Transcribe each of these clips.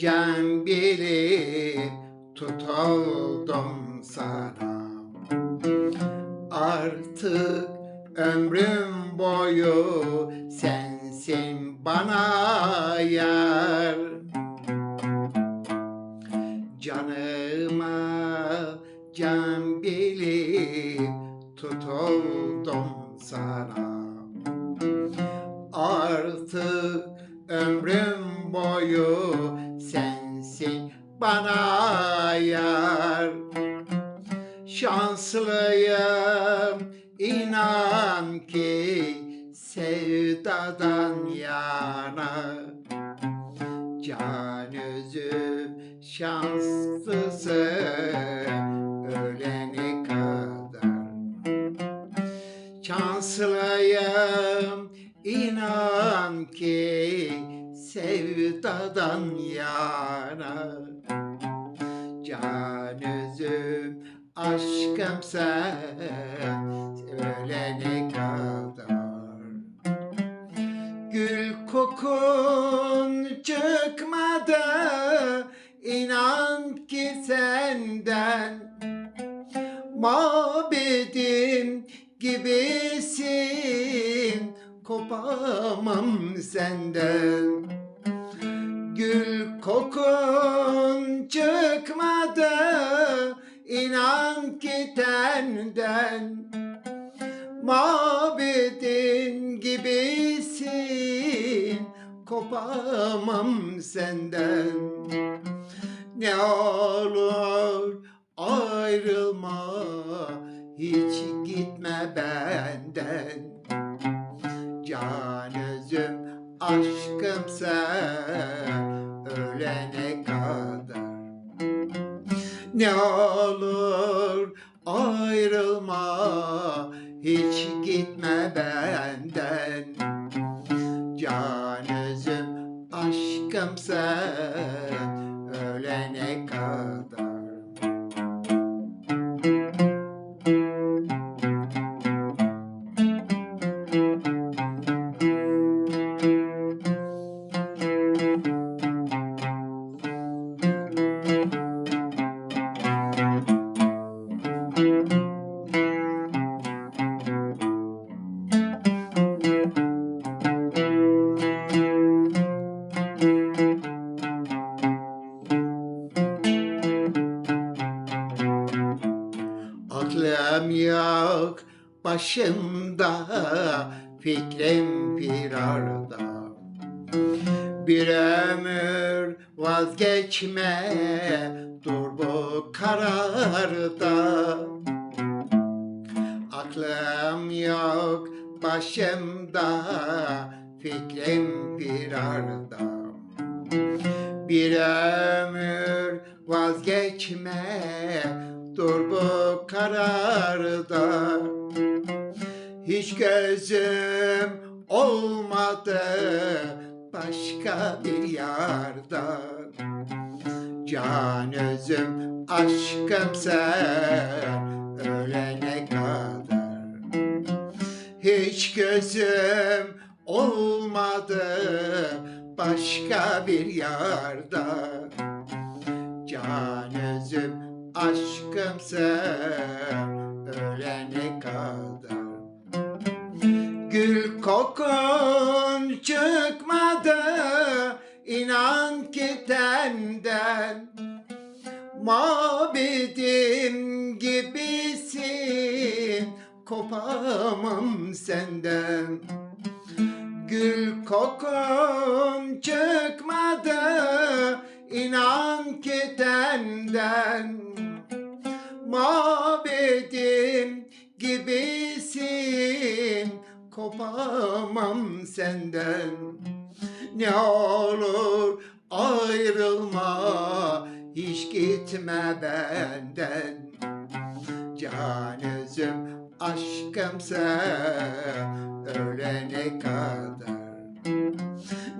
can bilip tutuldum sana. Artık ömrüm boyu sensin bana yar. Canıma can bilip tutuldum sana sensin bana yar. Şanslıyım inan ki sevdadan yana. Can özüm şanslısın ölene kadar. Şanslıyım inan ki sevdadan yana Can özüm aşkım sen ölene kadar. Gül kokun çıkmadı inan ki senden. Mabedim gibisin kopamam senden. Gül kokun çıkmadı inan ki tenden. Mabedin gibisin kopamam senden. Ne olur ayrılma hiç gitme benden Can özüm aşkım sen ölene kadar. Ne olur ayrılma hiç gitme benden başımda fikrim firarda. Bir ömür vazgeçme dur bu kararda. Aklım yok başımda fikrim firarda. Bir ömür vazgeçme dur bu kararda gözüm olmadı başka bir yarda Can özüm aşkım sen ölene kadar. Hiç gözüm olmadı başka bir yarda Can özüm aşkım sen ölene kadar Gül kokun çıkmadı inan ki tenden. Mabedim gibisin kopamam senden. Gül kokun çıkmadı inan ki tenden. Mabedim gibisin kopamam senden. Ne olur ayrılma hiç gitme benden. Can özüm aşkım ölene kadar.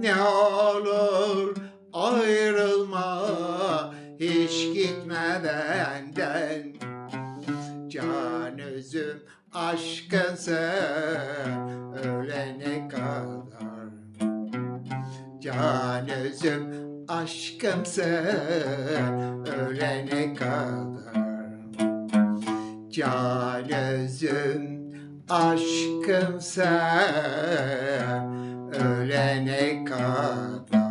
Ne olur ayrılma hiç gitme benden Can özüm aşkımsın ölene kadar. Can özüm aşkımsın ölene kadar